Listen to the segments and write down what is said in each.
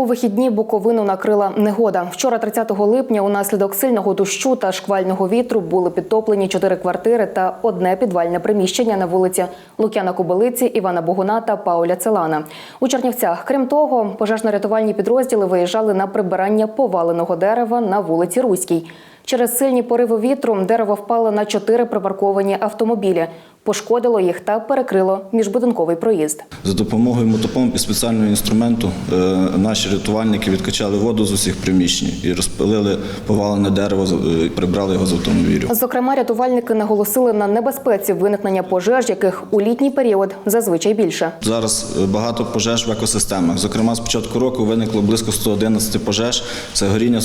У вихідні Буковину накрила негода. Вчора, 30 липня, унаслідок сильного дощу та шквального вітру були підтоплені чотири квартири та одне підвальне приміщення на вулиці Лук'яна Кобилиці, Івана Богуна та Пауля Целана. У Чернівцях, крім того, пожежно-рятувальні підрозділи виїжджали на прибирання поваленого дерева на вулиці Руській. Через сильні пориви вітру дерево впало на чотири припарковані автомобілі, пошкодило їх та перекрило міжбудинковий проїзд. За допомогою мотопомп і спеціального інструменту е, наші рятувальники відкачали воду з усіх приміщень і розпилили повалене дерево, е, і прибрали його з автомобілю. Зокрема, рятувальники наголосили на небезпеці виникнення пожеж, яких у літній період зазвичай більше. Зараз е, багато пожеж в екосистемах. Зокрема, з початку року виникло близько 111 пожеж. Це горіння,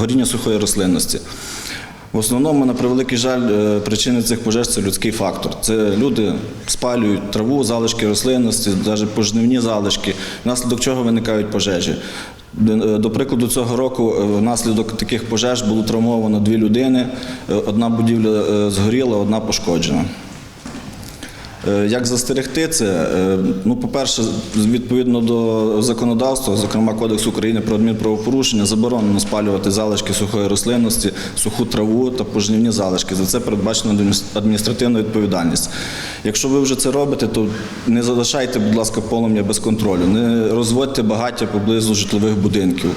горіння сухої рослинності. В основному, на превеликий жаль, е, причини цих пожеж це людський фактор. Це люди спалюють траву, залишки рослинності, навіть пожнивні залишки, внаслідок чого виникають пожежі. Е, До прикладу, цього року е, внаслідок таких пожеж було травмовано дві людини. Одна будівля згоріла, одна пошкоджена. Е, Як застерегти це? Е, Ну, по-перше, відповідно до законодавства, зокрема Кодексу України про адмінправопорушення, заборонено спалювати залишки сухої рослинності, суху траву та пожнівні залишки. За це передбачена адміністр- адміністративна відповідальність. Якщо ви вже це робите, то не залишайте, будь ласка, полум'я без контролю, не розводьте багаття поблизу житлових будинків.